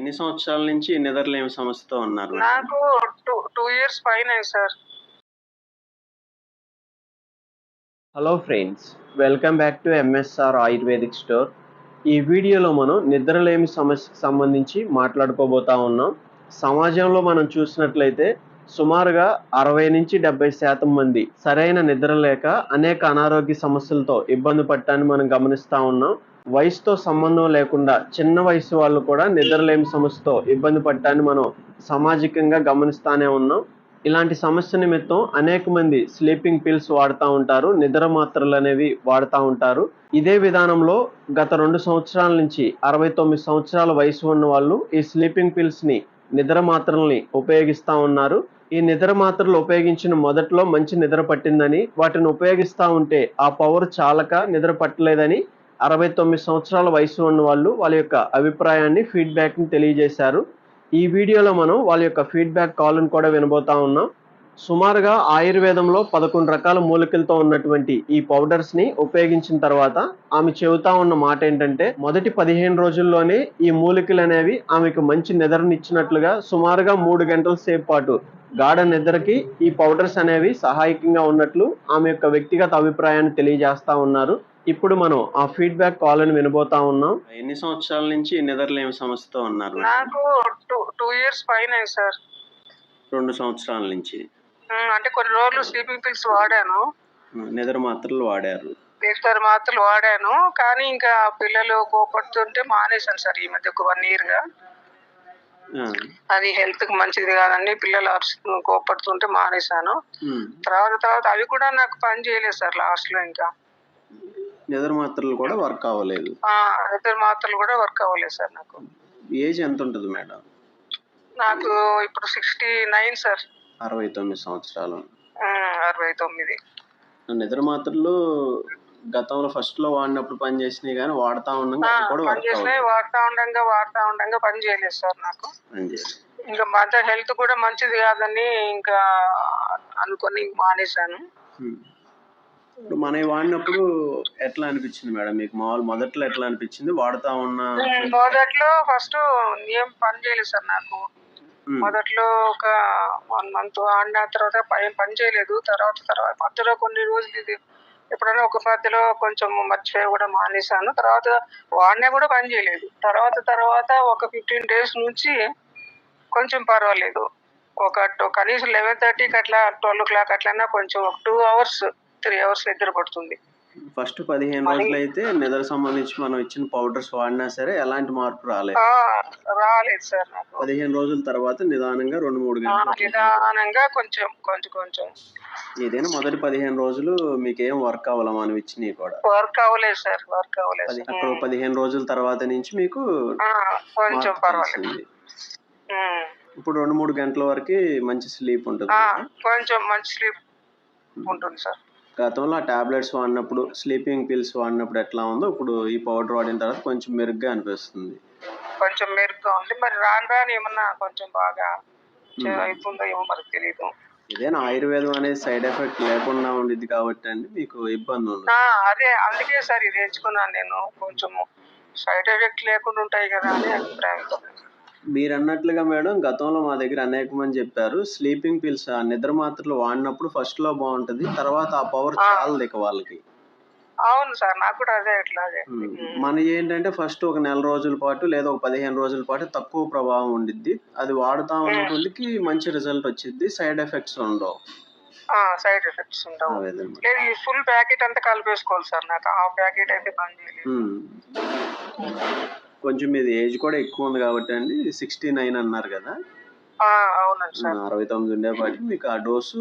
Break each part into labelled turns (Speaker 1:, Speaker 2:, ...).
Speaker 1: ఎన్ని సంవత్సరాల నుంచి నిద్రలేమి సమస్యతో ఉన్నారు?
Speaker 2: నాకు టూ టూ ఇయర్స్ పైన sir.
Speaker 1: Hello friends welcome back to MSR ayurvedic store ఈ వీడియోలో మనం నిద్రలేమి సమస్యకు సంబంధించి మాట్లాడుకోబోతా ఉన్నాం. సమాజంలో మనం చూసినట్లయితే సుమారుగా అరవై నుంచి డెబ్బై శాతం మంది సరైన నిద్ర లేక అనేక అనారోగ్య సమస్యలతో ఇబ్బంది పడటాన్ని మనం గమనిస్తూ ఉన్నాం. వయసుతో సంబంధం లేకుండా చిన్న వయసు వాళ్ళు కూడా నిద్రలేమి సమస్యతో ఇబ్బంది పడటాన్ని మనం సామాజికంగా గమనిస్తానే ఉన్నాం. ఇలాంటి సమస్య నిమిత్తం అనేక మంది స్లీపింగ్ పిల్స్ వాడుతూ ఉంటారు నిద్ర మాత్రలు అనేవి వాడుతూ ఉంటారు. ఇదే విధానంలో గత రెండు సంవత్సరాల నుంచి అరవై తొమ్మిది సంవత్సరాల వయసు ఉన్న వాళ్ళు ఈ స్లీపింగ్ పిల్స్ని నిద్ర మాత్రల్ని ఉపయోగిస్తూ ఉన్నారు. ఈ నిద్ర మాత్రలు ఉపయోగించిన మొదట్లో మంచి నిద్ర పట్టిందని వాటిని ఉపయోగిస్తూ ఉంటే ఆ పవర్ చాలక నిద్ర పట్టలేదని అరవై తొమ్మిది సంవత్సరాల వయసు ఉన్న వాళ్ళు వాళ్ళ యొక్క అభిప్రాయాన్ని ఫీడ్బ్యాక్ని తెలియజేశారు. ఈ వీడియోలో మనం వాళ్ళ యొక్క ఫీడ్బ్యాక్ కాల్ని కూడా వినబోతా ఉన్నాం. సుమారుగా ఆయుర్వేదంలో పదకొండు రకాల మూలికలతో ఉన్నటువంటి ఈ పౌడర్స్ని ఉపయోగించిన తర్వాత ఆమె చెబుతా ఉన్న మాట ఏంటంటే మొదటి పదిహేను రోజుల్లోనే ఈ మూలికలు అనేవి ఆమెకు మంచి నిద్రనిచ్చినట్లుగా సుమారుగా మూడు గంటల సేపు పాటు గాఢ నిద్రకి ఈ పౌడర్స్ అనేవి సహాయకంగా ఉన్నట్లు ఆమె యొక్క వ్యక్తిగత అభిప్రాయాన్ని తెలియజేస్తా ఉన్నారు. ఇప్పుడు మనం ఆ ఫీడ్బ్యాక్ కాల్ని వినబోతా ఉన్నాం. ఎన్ని సంవత్సరాల నుంచి నిద్రలేమి సమస్యతో ఉన్నారు?
Speaker 2: నాకు టూ టూ ఇయర్స్ పైన సార్.
Speaker 1: రెండు సంవత్సరాల నుంచి.
Speaker 2: అంటే కొన్ని రోజులు స్లీపింగ్ పిల్స్ వాడాను.
Speaker 1: నిద్ర మాత్రలు వాడారు.
Speaker 2: ఇద్దరు మాత్రలు వాడాను కానీ ఇంకా పిల్లలు కోపడుతుంటే మానేశాను సార్ ఈ మధ్య ఒక వన్
Speaker 1: ఇయర్గా.
Speaker 2: అది హెల్త్కి మంచిది కాదని పిల్లలు కోపడుతుంటే మానేశాను. తర్వాత తర్వాత అవి కూడా నాకు పని చేయలేదు సార్ లాస్ట్లో ఇంకా.
Speaker 1: నిద్ర మాత్రలు కూడా వర్క్ అవ్వలేదు.
Speaker 2: ఆ, ఇద్దరు మాత్రలు కూడా వర్క్ అవ్వలేదు సార్ నాకు.
Speaker 1: ఏజ్ ఎంత ఉంటుంది మేడం?
Speaker 2: నాకు ఇప్పుడు సిక్స్టీ నైన్ సార్.
Speaker 1: అరవై తొమ్మిది సంవత్సరాలు.
Speaker 2: అరవై తొమ్మిది.
Speaker 1: నిద్ర మాత్రలు గతంలో ఫస్ట్లో వాడినప్పుడు పని చేసినాయి కానీ వాడుతా ఉండగా కూడా
Speaker 2: వాడుతా ఉండంగా వాడుతా ఉండంగా పని చేయలేదు సార్ నాకు. ఇంకా మదర్ హెల్త్ కూడా మంచిది కాదని ఇంకా అనుకొని మానేశాను.
Speaker 1: ఇప్పుడు మనవి వాడినప్పుడు ఎట్లా అనిపించింది మేడం? మీకు మామూలు మొదట్లో ఎట్లా అనిపించింది? వాడుతా ఉన్న
Speaker 2: మొదట్లో ఫస్ట్ ఏం పని చేయలేదు సార్ నాకు. మొదట్లో ఒక వన్ మంత్ ఆడిన తర్వాత పని పని చేయలేదు. తర్వాత తర్వాత మధ్యలో కొన్ని రోజులు ఇది ఎప్పుడైనా ఒక మధ్యలో కొంచెం మర్చిపోయి కూడా మానేశాను. తర్వాత వాడినా కూడా పని చేయలేదు. తర్వాత తర్వాత ఒక ఫిఫ్టీన్ డేస్ నుంచి కొంచెం పర్వాలేదు. ఒక కనీసం లెవెన్ థర్టీకి అట్లా ట్వెల్వ్ ఓ క్లాక్ అట్లన్నా కొంచెం ఒక టూ అవర్స్ త్రీ అవర్స్ నిద్ర పడుతుంది.
Speaker 1: ఫస్ట్ పదిహేను రోజులు అయితే నిద్ర సంబంధించి మనం ఇచ్చిన పౌడర్స్ వాడినా సరే ఎలాంటి మార్పు రాలేదు.
Speaker 2: రాలేదు సార్
Speaker 1: పదిహేను రోజుల తర్వాత నిదానంగా రెండు మూడు గంటలు.
Speaker 2: నిదానంగా కొంచెం కొంచెం కొంచెం.
Speaker 1: ఏదైనా మొదటి పదిహేను రోజులు మీకు ఏం వర్క్ అవ్వాలి మనం ఇచ్చినవి కూడా.
Speaker 2: వర్క్ అవ్వలేదు సార్ వర్క్ అవ్వలేదు.
Speaker 1: అక్కడ పదిహేను రోజుల తర్వాత నుంచి మీకు
Speaker 2: కొంచెం పర్వాలేదు.
Speaker 1: ఇప్పుడు రెండు మూడు గంటల వరకు మంచి స్లీప్ ఉంటుంది
Speaker 2: కొంచెం మంచి స్లీప్ ఉంటుంది సార్.
Speaker 1: గతంలో ఆ టాబ్లెట్స్ వాడినప్పుడు స్లీపింగ్ పిల్స్ వాడినప్పుడు ఎట్లా ఉందో ఇప్పుడు ఈ పౌడర్ వాడిన తర్వాత కొంచెం మెరుగ్గా అనిపిస్తుంది.
Speaker 2: కొంచెం మెరుగ్గా ఉంది. మరి రాను రాను ఏమన్నా కొంచెం బాగా అవుతుందో ఏమో మనకు తెలియదు
Speaker 1: ఇదేనా ఆయుర్వేదం అనేది సైడ్ ఎఫెక్ట్ లేకుండా ఉండిద్ది కాబట్టి అండి మీకు ఇబ్బంది ఉండదు.
Speaker 2: ఆ, అదే అందుకే సార్ ఇది ఎంచుకున్నాను నేను. కొంచెం సైడ్ ఎఫెక్ట్ లేకుండా ఉంటాయి కదా అని అభిప్రాయంతో
Speaker 1: మీరు అన్నట్లుగా మేడం గతంలో మా దగ్గర అనేక మంది చెప్పారు స్లీపింగ్ పిల్స్ ఆ నిద్ర మాత్రలు వాడినప్పుడు ఫస్ట్లో బాగుంటది తర్వాత ఆ పవర్ చాలదు ఇక వాళ్ళకి.
Speaker 2: అవును సార్ నాకు కూడా అదే
Speaker 1: ఉమ్. మన ఏంటంటే ఫస్ట్ ఒక నెల రోజుల పాటు లేదా ఒక పదిహేను రోజుల పాటు తక్కువ ప్రభావం ఉండిద్ది. అది వాడుతా ఉన్న కొద్దికి మంచి రిజల్ట్ వచ్చింది సైడ్ ఎఫెక్ట్స్ ఉండవు.
Speaker 2: సైడ్ ఎఫెక్ట్స్ ఉండవు. లేదు ఈ ఫుల్ ప్యాకెట్ అంతా కలిపేసుకోవాలి సార్ నాకు ఆ ప్యాకెట్ అయితే చేయలేదు.
Speaker 1: ఉమ్. కొంచెం మీది ఏజ్ కూడా ఎక్కువ ఉంది కాబట్టి అండి సిక్స్టీ నైన్ అన్నారు కదా.
Speaker 2: అవునండి సార్.
Speaker 1: అరవై తొమ్మిది ఉండేపాటికి మీకు ఆ డోసు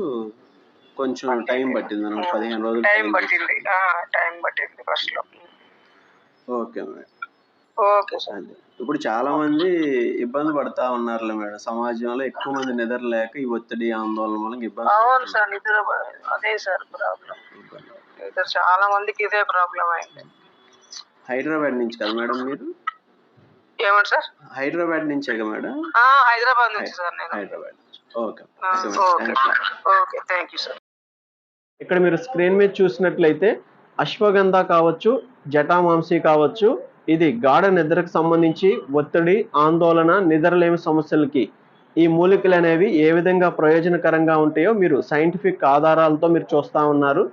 Speaker 1: కొంచెం టైం పట్టింది అనమాట పదిహేను రోజులు
Speaker 2: టైం పట్టింది. టైం పట్టింది ఫస్ట్లో.
Speaker 1: Okay madam.
Speaker 2: Okay sir.
Speaker 1: ఇప్పుడు చాలా మంది ఇబ్బంది పడతా ఉన్నారులే మేడం. సమాజంలో ఎక్కువ మంది నిద్ర లేక ఈ ఒత్తిడి ఆందోళన వల్ల ఇబ్బంది
Speaker 2: అవును సార్ నిద్ర అదే సార్ ప్రాబ్లం. చాలా మందికి ఇదే ప్రాబ్లం అయింది
Speaker 1: హైదరాబాద్ నుంచి కదా మేడం మీరు?
Speaker 2: ఏమండి సార్?
Speaker 1: హైదరాబాద్ నుంచే మేడం?
Speaker 2: హైదరాబాద్ నుంచి సార్ నేను.
Speaker 1: Hyderabad okay.
Speaker 2: Thank you sir.
Speaker 1: ఇక్కడ మీరు స్క్రీన్ మీద చూసినట్లయితే అశ్వగంధ కావచ్చు జటామాంసి కావచ్చు ఇది గాఢ నిద్రకు సంబంధించి ఒత్తిడి ఆందోళన నిద్రలేమి సమస్యలకి ఈ మూలికలు అనేవి ఏ విధంగా ప్రయోజనకరంగా ఉంటాయో మీరు సైంటిఫిక్ ఆధారాలతో మీరు చూస్తా ఉన్నారు.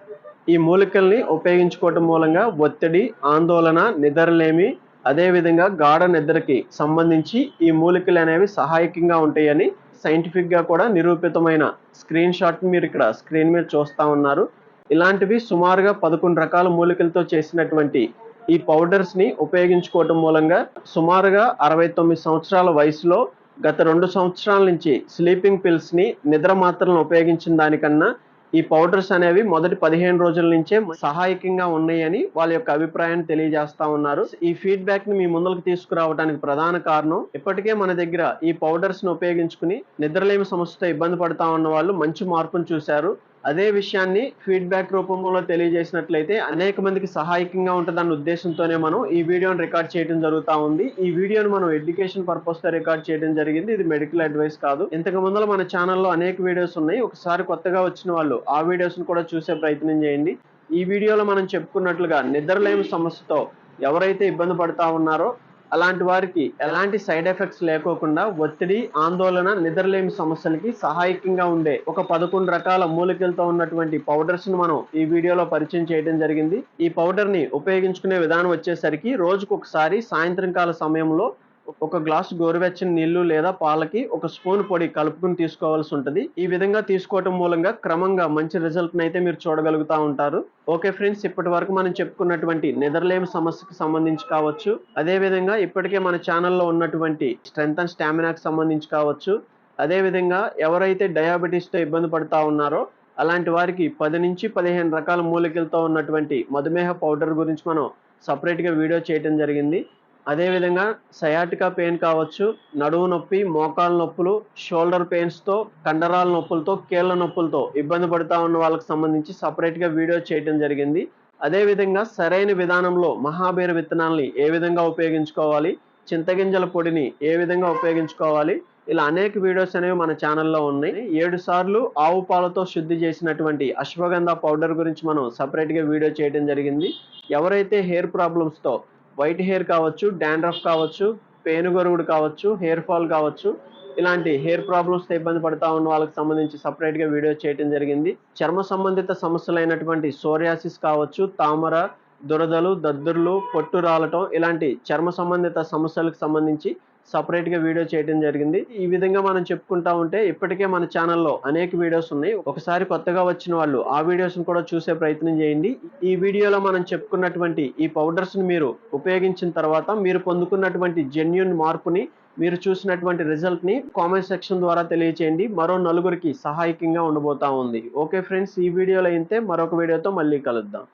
Speaker 1: ఈ మూలికల్ని ఉపయోగించుకోవటం మూలంగా ఒత్తిడి ఆందోళన నిద్రలేమి అదేవిధంగా గాఢ నిద్రకి సంబంధించి ఈ మూలికలు అనేవి సహాయకంగా ఉంటాయని సైంటిఫిక్గా కూడా నిరూపితమైన స్క్రీన్ షాట్ మీరు ఇక్కడ స్క్రీన్ మీద చూస్తా ఉన్నారు. ఇలాంటివి సుమారుగా పదకొండు రకాల మూలికలతో చేసినటువంటి ఈ పౌడర్స్ని ఉపయోగించుకోవటం మూలంగా సుమారుగా అరవై తొమ్మిది సంవత్సరాల వయసులో గత రెండు సంవత్సరాల నుంచి స్లీపింగ్ పిల్స్ని నిద్ర మాత్రలను ఉపయోగించిన దానికన్నా ఈ పౌడర్స్ అనేవి మొదటి పదిహేను రోజుల నుంచే సహాయకంగా ఉన్నాయని వాళ్ళ యొక్క అభిప్రాయాన్ని తెలియజేస్తా ఉన్నారు. ఈ ఫీడ్బ్యాక్ని మీ ముందుకు తీసుకురావడానికి ప్రధాన కారణం ఇప్పటికే మన దగ్గర ఈ పౌడర్స్ను ఉపయోగించుకుని నిద్రలేమి సమస్యతో ఇబ్బంది పడతా ఉన్న వాళ్ళు మంచి మార్పును చూశారు. అదే విషయాన్ని ఫీడ్బ్యాక్ రూపంలో తెలియజేసినట్లయితే అనేక మందికి సహాయకంగా ఉంటుందన్న ఉద్దేశంతోనే మనం ఈ వీడియోని రికార్డ్ చేయడం జరుగుతూ ఉంది. ఈ వీడియోని మనం ఎడ్యుకేషన్ పర్పస్తో రికార్డ్ చేయడం జరిగింది. ఇది మెడికల్ అడ్వైస్ కాదు. ఇంతకు ముందర మన ఛానల్లో అనేక వీడియోస్ ఉన్నాయి. ఒకసారి కొత్తగా వచ్చిన వాళ్ళు ఆ వీడియోస్ కూడా చూసే ప్రయత్నం చేయండి. ఈ వీడియోలో మనం చెప్పుకున్నట్లుగా నిద్రలేమి సమస్యతో ఎవరైతే ఇబ్బంది పడతా ఉన్నారో అలాంటి వారికి ఎలాంటి సైడ్ ఎఫెక్ట్స్ లేకోకుండా ఒత్తిడి ఆందోళన నిద్రలేమి సమస్యలకి సహాయకంగా ఉండే ఒక పదకొండు రకాల మూలికలతో ఉన్నటువంటి పౌడర్స్ను మనం ఈ వీడియోలో పరిచయం చేయడం జరిగింది. ఈ పౌడర్ని ఉపయోగించుకునే విధానం వచ్చేసరికి రోజుకు ఒకసారి సాయంత్రం కాల సమయంలో ఒక గ్లాస్ గోరువెచ్చని నీళ్ళు లేదా పాలకి ఒక స్పూన్ పొడి కలుపుకుని తీసుకోవాల్సి ఉంటుంది. ఈ విధంగా తీసుకోవటం మూలంగా క్రమంగా మంచి రిజల్ట్ అయితే మీరు చూడగలుగుతా ఉంటారు. ఓకే ఫ్రెండ్స్ ఇప్పటి వరకు మనం చెప్పుకున్నటువంటి నిద్రలేమి సమస్యకు సంబంధించి కావచ్చు అదే విధంగా ఇప్పటికే మన ఛానల్లో ఉన్నటువంటి స్ట్రెంత్ అండ్ స్టామినాకి సంబంధించి కావచ్చు అదే విధంగా ఎవరైతే డయాబెటీస్తో ఇబ్బంది పడతా ఉన్నారో అలాంటి వారికి పది నుంచి పదిహేను రకాల మూలికలతో ఉన్నటువంటి మధుమేహ పౌడర్ గురించి మనం సపరేట్గా వీడియో చేయడం జరిగింది. అదేవిధంగా సయాటికా పెయిన్ కావచ్చు నడువు నొప్పి మోకాల నొప్పులు షోల్డర్ పెయిన్స్తో కండరాల నొప్పులతో కీళ్ళ నొప్పులతో ఇబ్బంది పడుతూ ఉన్న వాళ్ళకి సంబంధించి సపరేట్గా వీడియో చేయడం జరిగింది. అదేవిధంగా సరైన విధానంలో మహాబీర విత్తనాల్ని ఏ విధంగా ఉపయోగించుకోవాలి చింతగింజల పొడిని ఏ విధంగా ఉపయోగించుకోవాలి ఇలా అనేక వీడియోస్ అనేవి మన ఛానల్లో ఉన్నాయి. ఏడు సార్లు ఆవు పాలతో శుద్ధి చేసినటువంటి అశ్వగంధ పౌడర్ గురించి మనం సపరేట్గా వీడియో చేయడం జరిగింది. ఎవరైతే హెయిర్ ప్రాబ్లమ్స్తో వైట్ హెయిర్ కావచ్చు డాండ్రఫ్ కావచ్చు పేనుగొరుగుడు కావచ్చు హెయిర్ ఫాల్ కావచ్చు ఇలాంటి హెయిర్ ప్రాబ్లమ్స్తో ఇబ్బంది పడతా ఉన్న వాళ్ళకి సంబంధించి సపరేట్గా వీడియో చేయడం జరిగింది. చర్మ సంబంధిత సమస్యలైనటువంటి సోరియాసిస్ కావచ్చు తామర దురదలు దద్దుర్లు పొట్టు రాలటం ఇలాంటి చర్మ సంబంధిత సమస్యలకు సంబంధించి సపరేట్గా వీడియో చేయడం జరిగింది. ఈ విధంగా మనం చెప్పుకుంటా ఉంటే ఇప్పటికే మన ఛానల్లో అనేక వీడియోస్ ఉన్నాయి. ఒకసారి కొత్తగా వచ్చిన వాళ్ళు ఆ వీడియోస్ని కూడా చూసే ప్రయత్నం చేయండి. ఈ వీడియోలో మనం చెప్పుకున్నటువంటి ఈ పౌడర్స్ని మీరు ఉపయోగించిన తర్వాత మీరు పొందుకున్నటువంటి జెన్యున్ మార్పుని మీరు చూసినటువంటి రిజల్ట్ని కామెంట్ సెక్షన్ ద్వారా తెలియచేయండి. మరో నలుగురికి సహాయకంగా ఉండబోతా ఉంది. ఓకే ఫ్రెండ్స్ ఈ వీడియోలో అయితే మరొక వీడియోతో మళ్ళీ కలుద్దాం.